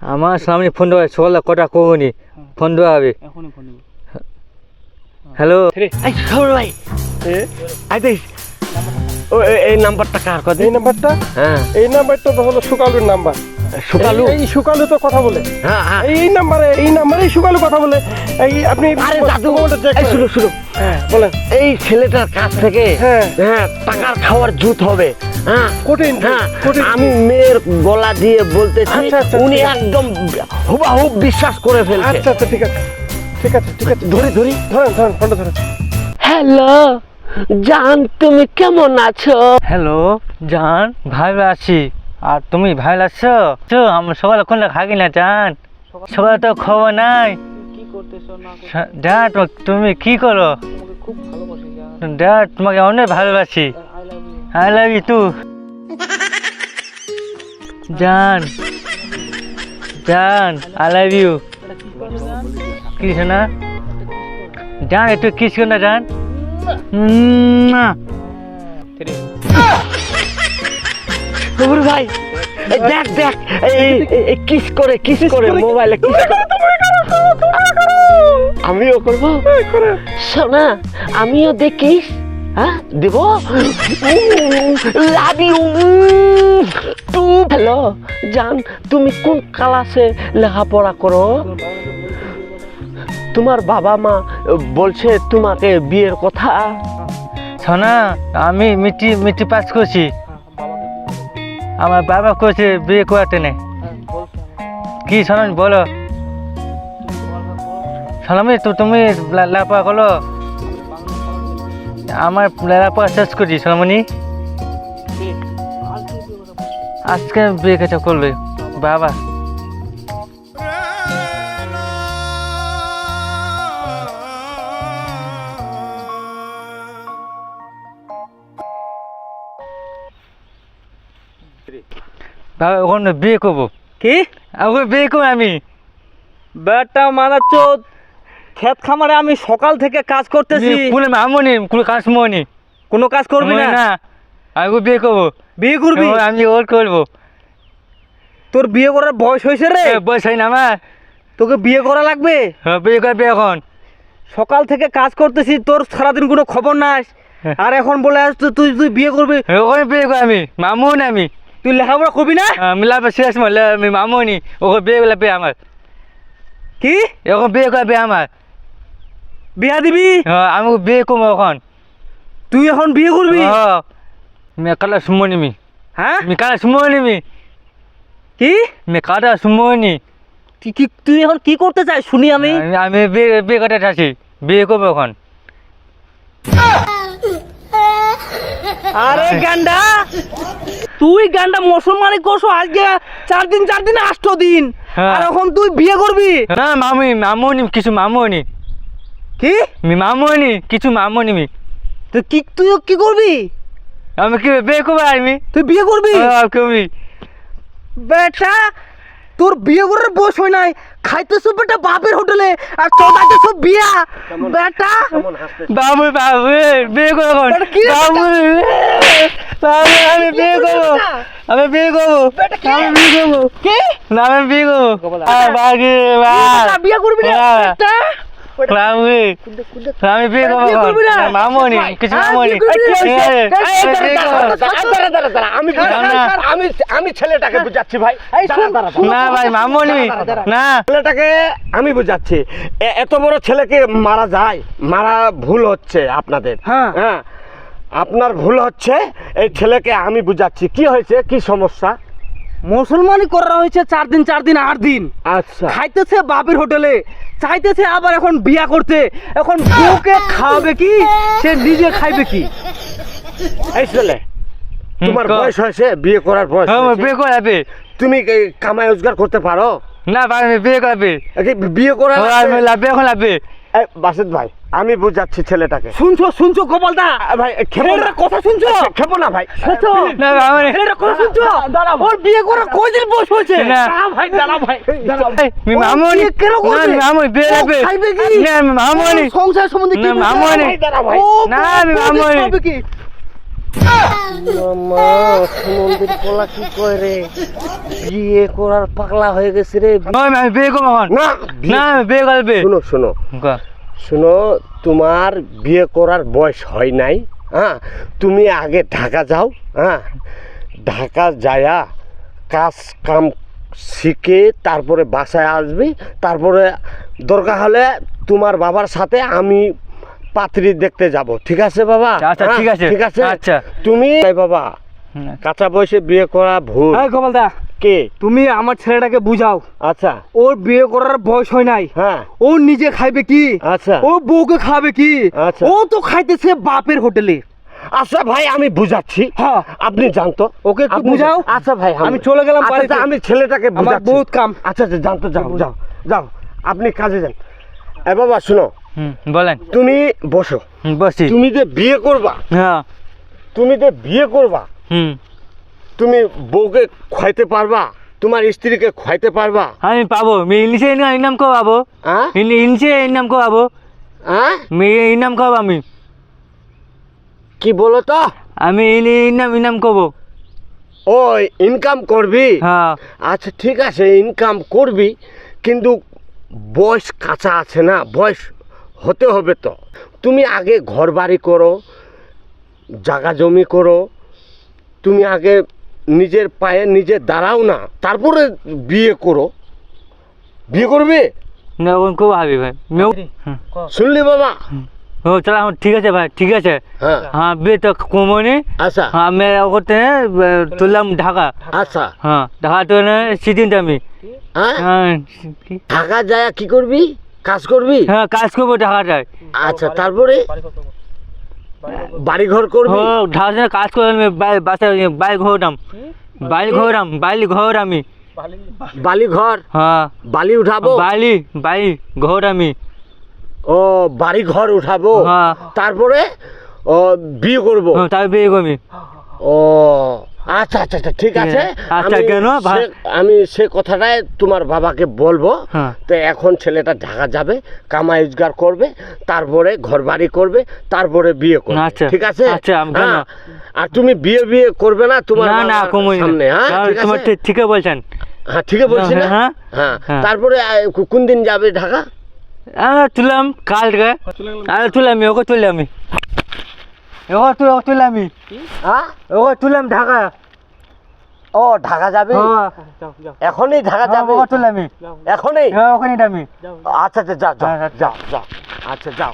আমার সামনে ফোন দেওয়া সকালে কটা কমনি? ফোন দেওয়া হবে। দেবো। হ্যালো? এই সৌর ভাই। আই দেখ। ও এই নাম্বারটা কার? কথা এই নাম্বারটা? হ্যাঁ। এই নাম্বারটা তো হলো সুকালুর নাম্বার। সুকালু? এই- সুকালু তো কথা বলে। হ্যাঁ হ্যাঁ। এই নাম্বারে এই নাম্বারেই সুকালু কথা বলে। এই আপনি আরে দাদু check এই করেন। শুনো শুনো হ্যাঁ বলেন। এই ছেলেটার কাছ থেকে হ্যাঁ। হ্যাঁ টাকার খাওয়ার জুত হবে। হ্যাঁ কঠিন হ্যাঁ আমি মেয়ের গলা দিয়ে বলতেছি আচ্ছা, আচ্ছা, উনি একদম হুবাহুব বিশ্বাস করে ফেলছে। আচ্ছা আচ্ছা ঠিক আছে ঠিক আছে ঠিক আছে। ধরে ধরি। ধরেন ধরেন ফোনটা ধরেন। হ্যালো জান তুমি কেমন আছো? হ্যালো জান ভালো আছি। আর তুমি ভালো আছো? তো আমরা সকালে কোন খাগি না জান। সকালে তো খবর নাই। তো- তুমি কি করো? ড্যাড তোমাকে অনেক ভালোবাসি। আই লাভ ইউ টু জান জান আই লাভ ইউ এটা কি জান শোনা জান একটু কিস কর না জান উম্মা। খবর ভাই দেখ দেখ কিস করে কিস করে মোবাইলে কিস করে আমিও করব? শোনা আমিও দেখিস হ্যাঁ? দেব? লাভ ইউ টু হ্যালো, জান, তুমি কোন ক্লাসে লেখাপড়া করো? তোমার বাবা মা বলছে তোমাকে বিয়ের কথা। শোনা আমি মিটি মিটি পাস করছি। আমার বাবা কইছে বিয়ে করাতে নেই কি শোনান বলো। শোনামি তো তুমি লাপা করল আমার লাপা শেষ করছি সোনামণি। আজকে বিয়ে কাছে করবে বাবা। বাবা ওখানে বিয়ে করব। কি? ওখানে বিয়ে করব আমি। ব্যাটটা মানা চোদ। ক্ষেত খামারে আমি সকাল থেকে কাজ করতেছি। কুলে মামনি কাজ কাশমনি কোনো কাজ করবি না? না আমি বিয়ে করব। বিয়ে করবি? আমি ওর করব। তোর বিয়ে করার বয়স হয়েছে রে? বয়স হয় না আমার। তোকে বিয়ে করা লাগবে? হ্যাঁ, বিয়ে করবে এখন। সকাল থেকে কাজ করতেছি তোর সারাদিন কোনো খবর নাই। হ্যাঁ। আর এখন বলে আসছো তুই তুই বিয়ে করবি? হ্যাঁ, ওখানে বিয়ে করব আমি মামুন আমি। তুই লেখাপড়া করবি না? আমি লাভে শেষ মলে আমি মামুনি ওকে বিয়ে করবে আমার। কি? এখন বিয়ে করবে আমার। বিয়া দিবি? হ্যাঁ, আমি বিয়ে করব এখন। তুই এখন বিয়ে করবি? হ্যাঁ মে কালা সুমনি হ্যাঁ? মি কালা সুমনি মি কি? মে কাটা সুমনি কি কি তুই এখন কি করতে চাই শুনি আমি। আমি বিয়ে বিয়ে করতে চাচ্ছি। বিয়ে করব এখন। আরে গান্ডা! তুই গান্ডা মুসলমানি করছ আজকে চার দিন চার দিন আষ্ট দিন। হ্যাঁ। আর এখন তুই বিয়ে করবি? না মামুনি মামুনি কিছু মামুনি। কি? মি মামুনি কিছু মামুনি মি। তুই কি তুই কি করবি? আমি কি বিয়ে করব আমি তুই বিয়ে করবি? হ্যাঁ, করবি বেটা তোর বিয়ে করার বয়স হয় নাই। খাইতেছো বেটা বাপের হোটেলে আর চলাইতেছো বিয়া। বেটা। বাবু বাবু বিয়ে করব বাবু বাবু আমি বিয়ে করব। আমি বিয়ে করব। আমি বিয়ে করব। কি? না আমি বিয়ে করব। বিয়ে করবি না? বিয়ে করব না? কিছু মামুনি। আমি বুঝাচ্ছি, আমি আমি ছেলেটাকে বুঝাচ্ছি ভাই। না মামুনি। না। ছেলেটাকে আমি বুঝাচ্ছি। এত বড় ছেলেকে মারা যায় মারা ভুল হচ্ছে আপনাদের। হ্যাঁ। হ্যাঁ। আপনার ভুল হচ্ছে এই ছেলেকে আমি বুঝাচ্ছি। কি হয়েছে? কি সমস্যা? মুসলমানি করা হয়েছে চার দিন চার দিন আট দিন। আচ্ছা। খাইতেছে বাপের হোটেলে চাইতেছে আবার এখন বিয়া করতে। এখন বউকে খাওয়াবে কি সে নিজে খাইবে কি? এই ছেলে তোমার বয়স হয়েছে বিয়ে করার বয়স হ্যাঁ, বিয়ে করাবে। তুমি কামাই রোজগার করতে পারো? না ভাই আমি বিয়ে করাবে। বিয়ে করার ও, আমি বাসিত ভাই আমি বুঝাচ্ছি ছেলেটাকে। শুনছো শুনছো গোপালদা? ভাই ছেলেটার কথা শুনছো? খেপো না ভাই। শুনছো? না ছেলেটার কথা শুনছো? ওর বিয়ে করে কয়দিন বয়স হয়েছে? না। ভাই মামুনি কেন করবে? না, আমি বিয়ে ও খাইবে কি? না আমি সংসার সম্বন্ধে কি ভাই। না, মামুনি। খাওয়াবে কি মামা পোলা কি কয় রে? বিয়ে করার পাগলা হয়ে গেছে রে। ওই আমি বিয়ে করব না না আমি বিয়ে করবে। শোনো শোনো। শোনো তোমার বিয়ে করার বয়স হয় নাই হ্যাঁ? তুমি আগে ঢাকা যাও হ্যাঁ? ঢাকা যায়া কাজ কাম শিখে তারপরে বাসায় আসবি তারপরে দরকার হলে তোমার বাবার সাথে আমি পাত্রী দেখতে যাব। ঠিক আছে বাবা? আচ্ছা, হ্যাঁ, ঠিক আছে। ঠিক আছে? আচ্ছা। তুমি এই বাবা কাঁচা বয়সে বিয়ে করা ভুল। গোপালদা কে? তুমি আমার ছেলেটাকে বুঝাও। আচ্ছা। ওর বিয়ে করার বয়স হয় নাই। হ্যাঁ। ও নিজে খাইবে কি? আচ্ছা। ও বউকে খাবে কি? আচ্ছা। ও তো খাইতেছে বাপের হোটেলে। আচ্ছা ভাই আমি বুঝাচ্ছি। হ্যাঁ। আপনি জানতো। ওকে একটু বুঝাও। আচ্ছা ভাই আমি চলে গেলাম আচ্ছা, বাড়িতে। আচ্ছা, আমি ছেলেটাকে বুঝাচ্ছি। বহুত কাম। আচ্ছা আচ্ছা জানতো যাও যাও যাও। আপনি কাজে যান। এ বাবা শুনো। বলেন। তুমি বসো। বসছি তুমি যে বিয়ে করবা হ্যাঁ। তুমি যে বিয়ে করবা হুম। তুমি বউকে খাইতে পারবা তোমার স্ত্রীকে খাইতে পারবা। আমি পাবো। আমি ইংলিশে ইনাম কো পাবো হ্যাঁ ইংলিশে ইনাম কো পাবো হ্যাঁ আমি ইনাম কো আমি। কি বলো তো? আমি ইনাম ইনাম করব ও ইনকাম করবি? হ্যাঁ। আচ্ছা ঠিক আছে ইনকাম করবি কিন্তু বয়স কাঁচা আছে না বয়স হতে হবে তো। তুমি আগে ঘর বাড়ি করো জাগা জমি করো তুমি আগে নিজের পায়ে নিজে দাঁড়াও না তারপরে বিয়ে করো। বিয়ে করবে? না ওন কো ভাবি ভাই। শুনলি বাবা? ও চলো ঠিক আছে ভাই ঠিক আছে। হ্যাঁ। হ্যাঁ বিয়ে তো কমনি আচ্ছা। হ্যাঁ আমি করতে তুললাম ঢাকা। আচ্ছা। হ্যাঁ ঢাকা তো সিদিন আমি। হ্যাঁ? হ্যাঁ ঢাকা যায় কি করবি? কাজ করবি? হ্যাঁ কাজ করব ঢাকাটায়। আচ্ছা তারপরে বাড়ি ঘর করবি ও ঢাকা কাজ করে আমি বাই- বাসায় বাইক ঘোরাম বাইক ঘোরাম বাইক ঘোর আমি। বালি ঘর হ্যাঁ। বালি উঠাবো? বালি বাইলি ঘোর আমি। ও বাড়ি ঘর উঠাবো? হ্যাঁ। তারপরে ও বিয়ে করব? হ্যাঁ তাই বিয়ে করবি ও আচ্ছা আচ্ছা আচ্ছা ঠিক আছে। আচ্ছা, আমি কেন? সে- আমি সে কথাটাই তোমার বাবাকে বলব। হ্যাঁ। তো এখন ছেলেটা ঢাকা যাবে কামাই রোজগার করবে তারপরে ঘর বাড়ি করবে তারপরে বিয়ে করবে। আচ্ছা, ঠিক আছে? আচ্ছা, আমি? হ্যাঁ। আর তুমি বিয়ে বিয়ে করবে না তোমার না না সামনে হ্যাঁ ঠিকই বলছেন। হ্যাঁ ঠিক আছে বলছি না? হ্যাঁ, হ্যাঁ। হ্যাঁ। তারপরে কোন দিন যাবে ঢাকা? আমি তুললাম কালকে। আরে তুললাম ওকে তুললাম তুই তুল তুললাম হ্যাঁ এবার তুললাম ঢাকা। ও ঢাকা যাবে? হ্যাঁ এখনই ঢাকা যাবে? ওকে তুললাম এখনই? হ্যাঁ ওখানে আমি আচ্ছা আচ্ছা যাও যাও যা যাও যাও আচ্ছা যাও।